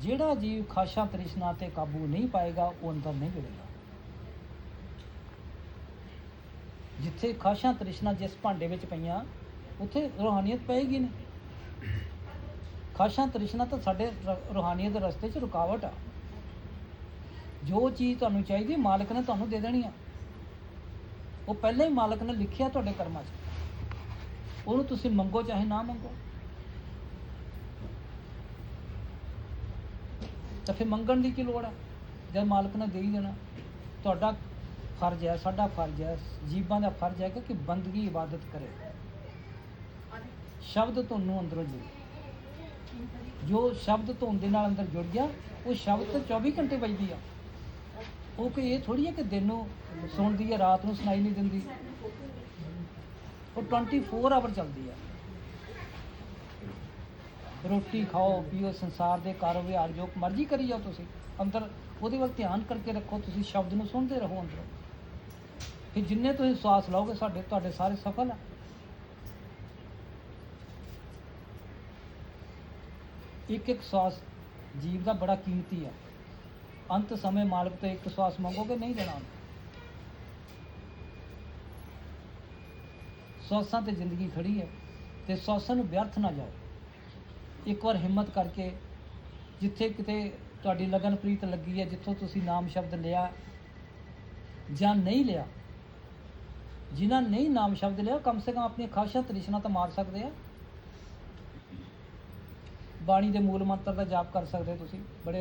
ਜਿਹੜਾ ਜੀਵ ਖਾਸ਼ਾ ਤ੍ਰਿਸ਼ਨਾ ਤੇ ਕਾਬੂ ਨਹੀਂ ਪਾਏਗਾ, ਉਹ ਅੰਦਰ ਨਹੀਂ ਜੁੜੇਗਾ। ਜਿੱਥੇ ਖਾਸ਼ਾ ਤ੍ਰਿਸ਼ਨਾ ਜਿਸ ਭਾਂਡੇ ਵਿੱਚ ਪਈਆਂ, ਉੱਥੇ ਰੂਹਾਨੀਅਤ ਪਏਗੀ ਨਹੀਂ ਖਾਸ਼ਾ ਤ੍ਰਿਸ਼ਨਾ ਤਾਂ ਸਾਡੇ ਰ- ਰੂਹਾਨੀਅਤ ਦੇ ਰਸਤੇ 'ਚ ਰੁਕਾਵਟ ਆ। ਜੋ ਚੀਜ਼ ਤੁਹਾਨੂੰ ਚਾਹੀਦੀ, ਮਾਲਕ ਨੇ ਤੁਹਾਨੂੰ ਦੇ ਦੇਣੀ ਆ। ਉਹ ਪਹਿਲਾਂ ਹੀ ਮਾਲਕ ਨੇ ਲਿਖਿਆ ਤੁਹਾਡੇ ਕਰਮਾਂ 'ਚ। ਉਹਨੂੰ ਤੁਸੀਂ ਮੰਗੋ ਚਾਹੇ ਨਾ ਮੰਗੋ। ਤਾਂ ਫਿਰ ਮੰਗਣ ਦੀ ਕੀ ਲੋੜ ਹੈ ਜਦ ਮਾਲਕ ਨੇ ਦੇ ਹੀ ਦੇਣਾ। ਤੁਹਾਡਾ ਫਰਜ਼ ਹੈ, ਸਾਡਾ ਫਰਜ਼ ਹੈ ਜੀਵਾਂ ਦਾ ਫਰਜ਼ ਹੈ ਕਿ ਬੰਦਗੀ ਇਬਾਦਤ ਕਰੇ। ਸ਼ਬਦ ਤੁਹਾਨੂੰ ਅੰਦਰੋਂ ਜੁੜੇ। ਜੋ ਸ਼ਬਦ ਧੁਨ ਦੇ ਨਾਲ ਅੰਦਰ ਜੁੜ ਗਿਆ, ਉਹ ਸ਼ਬਦ ਤਾਂ 24 ਘੰਟੇ ਵੱਜਦੀ ਆ। ਉਹ ਕਿ ਇਹ ਥੋੜੀ ਹੈ ਕਿ ਦਿਨ ਨੂੰ ਸੁਣਦੀ ਹੈ, ਰਾਤ ਨੂੰ ਸੁਣਾਈ ਨਹੀਂ ਦਿੰਦੀ। ਉਹ 24 ਆਵਰ ਚੱਲਦੀ ਆ। ਰੋਟੀ ਖਾਓ, ਪੀਓ, ਸੰਸਾਰ ਦੇ ਕਾਰੋਬਾਰ ਜੋ ਮਰਜ਼ੀ ਕਰੀ ਜਾਓ ਤੁਸੀਂ, ਅੰਦਰ ਉਹਦੇ ਵੱਲ ਧਿਆਨ ਕਰਕੇ ਰੱਖੋ, ਤੁਸੀਂ ਸ਼ਬਦ ਨੂੰ ਸੁਣਦੇ ਰਹੋ ਅੰਦਰ। ਕਿ ਜਿੰਨੇ ਤੁਸੀਂ ਸਵਾਸ ਲਓਗੇ, ਸਾਡੇ, ਤੁਹਾਡੇ ਸਾਰੇ ਸਫਲ ਆ। ਇੱਕ ਇੱਕ ਸਵਾਸ ਜੀਵ ਦਾ ਬੜਾ ਕੀਮਤੀ ਆ। ਅੰਤ ਸਮੇਂ ਮਾਲਕ ਤੋਂ ਇੱਕ ਸਵਾਸ ਮੰਗੋਗੇ, ਨਹੀਂ ਦੇਣਾ ਸਵਾਸਾਂ ਤੇ ਜ਼ਿੰਦਗੀ ਖੜੀ ਹੈ ਤੇ ਸਵਾਸਾਂ ਨੂੰ ਵਿਅਰਥ ਨਾ ਜਾਓ। ਇੱਕ ਵਾਰ ਹਿੰਮਤ ਕਰਕੇ ਜਿੱਥੇ ਕਿਤੇ ਤੁਹਾਡੀ ਲਗਨ ਪ੍ਰੀਤ ਲੱਗੀ ਹੈ, ਜਿੱਥੋਂ ਤੁਸੀਂ ਨਾਮ ਸ਼ਬਦ ਲਿਆ ਜਾਂ ਨਹੀਂ ਲਿਆ, ਜਿਨ੍ਹਾਂ ਨਹੀਂ ਨਾਮ ਸ਼ਬਦ ਲਿਆ ਕਮ ਸੇ ਕਮ ਆਪਣੀ ਖਾਸ਼ਾਂ ਤ੍ਰਿਸ਼ਨਾ ਤਾਂ ਮਾਰ ਸਕਦੇ ਆ। ਬਾਣੀ ਦੇ ਮੂਲ ਮੰਤਰ ਦਾ ਜਾਪ ਕਰ ਸਕਦੇ ਹੋ ਤੁਸੀਂ, ਬੜੇ